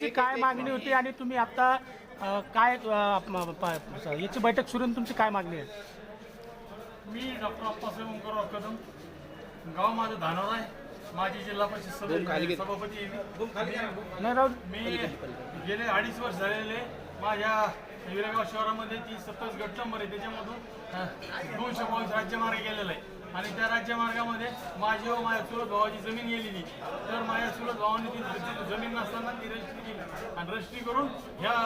काय मागणी होती आणि तुम्ही आता काय याची बैठक सुरू आहे, तुमची काय मागणी आहे? मी डॉक्टर अप्पासाहेब ओंकारराव कदम गाव माझं धानोर आहे. माझी जिल्हा परिषद सभा- सभापती आहे मी. नाही राहू मी गेले अडीच वर्ष झालेले माझ्या विरेगाव शहरामध्ये ती सत्तावीस गट नंबर आहे. त्याच्यामधून अ, दोनशे बावीस राज्यमार्ग गेलेला आहे. आणि त्या राज्यमार्गामध्ये माझी व माझ्या चुलत भावाची जमीन गेलेली. तर माझ्या चुलत भावाने ती जमीन नसताना ती रजिस्ट्री केली. आणि रजिस्ट्री करून ह्या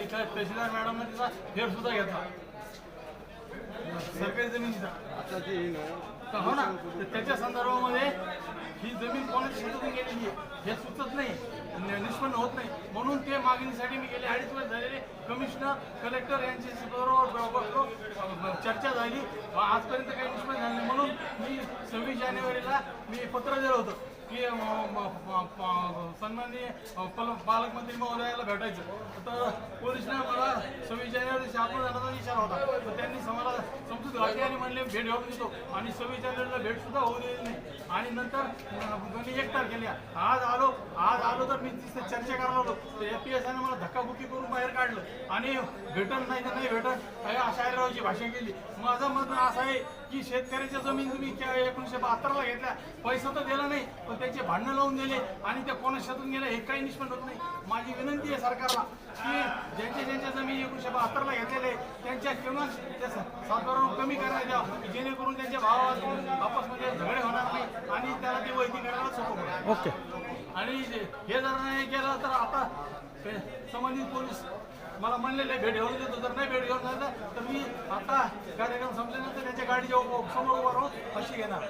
इथं तहसीलदार मॅडमने तिचा फेरसुद्धा घेतला. सरकारी जमिनीचा. तर हो ना त्याच्या संदर्भामध्ये ही जमीन कोणाच्या शेतातून गेलेली आहे हे सुचत नाही. निष्पन्न होत नाही. म्हणून ते मागणीसाठी मी गेले अडीच वर्ष झालेले कमिशनर कलेक्टर यांची बरोबर चर्चा झाली. आजपर्यंत काही निष्पन्न झाले म्हणून मी सव्वीस जानेवारीला मी पत्र दिलं होतं. की सन्माननीय पालकमंत्री महोदयाला भेटायचं. तर पोलिसने मला सव्वीस जानेवारी आपण जाण्याचा इशारा होता. तर त्यांनी मला समजूत घातली आणि म्हणले भेट घेऊन देतो आणि सव्वीस जानेवारीला भेट सुद्धा होऊ दिली नाही. आणि नंतर मी एक तारखेला आज आलो आज आलो तर मी तिथे चर्चा करायला होतो. तर एफ पी एस आयने मला धक्काबुक्की करून बाहेर काढलं. आणि भेटत नाही तर नाही भेटत हे अशा रावची भाषा केली. माझं मत असं आहे की शेतकऱ्याच्या जमीन तुम्ही एकोणीसशे बहात्तरला घेतल्या. पैसा तर दिला नाही पण त्यांचे भांडणं लावून दिले आणि त्या कोणा शेतून गेले हे काही निष्पन्न होत नाही. माझी विनंती आहे सरकारला की ज्यांच्या ज्यांच्या जमीन एकोणीसशे बहात्तरला घेतलेले त्यांच्या किंवा त्या सातबारावर कमी करण्यात द्यावं. की जेणेकरून त्यांच्या भावात आपसमध्ये झगडे होणार नाही आणि त्याला ते वैधी करायला सोपं ओके. आणि जे- हे जर नाही केलं तर आता ते संबंधित पोलीस मला म्हणलेले भेट घेऊन देतो. जर नाही भेट घेऊन झालं तर मी आता कार्यक्रम संपल्यानंतर त्याच्या गाडीच्या समोर उभा राहून अशी घेणार.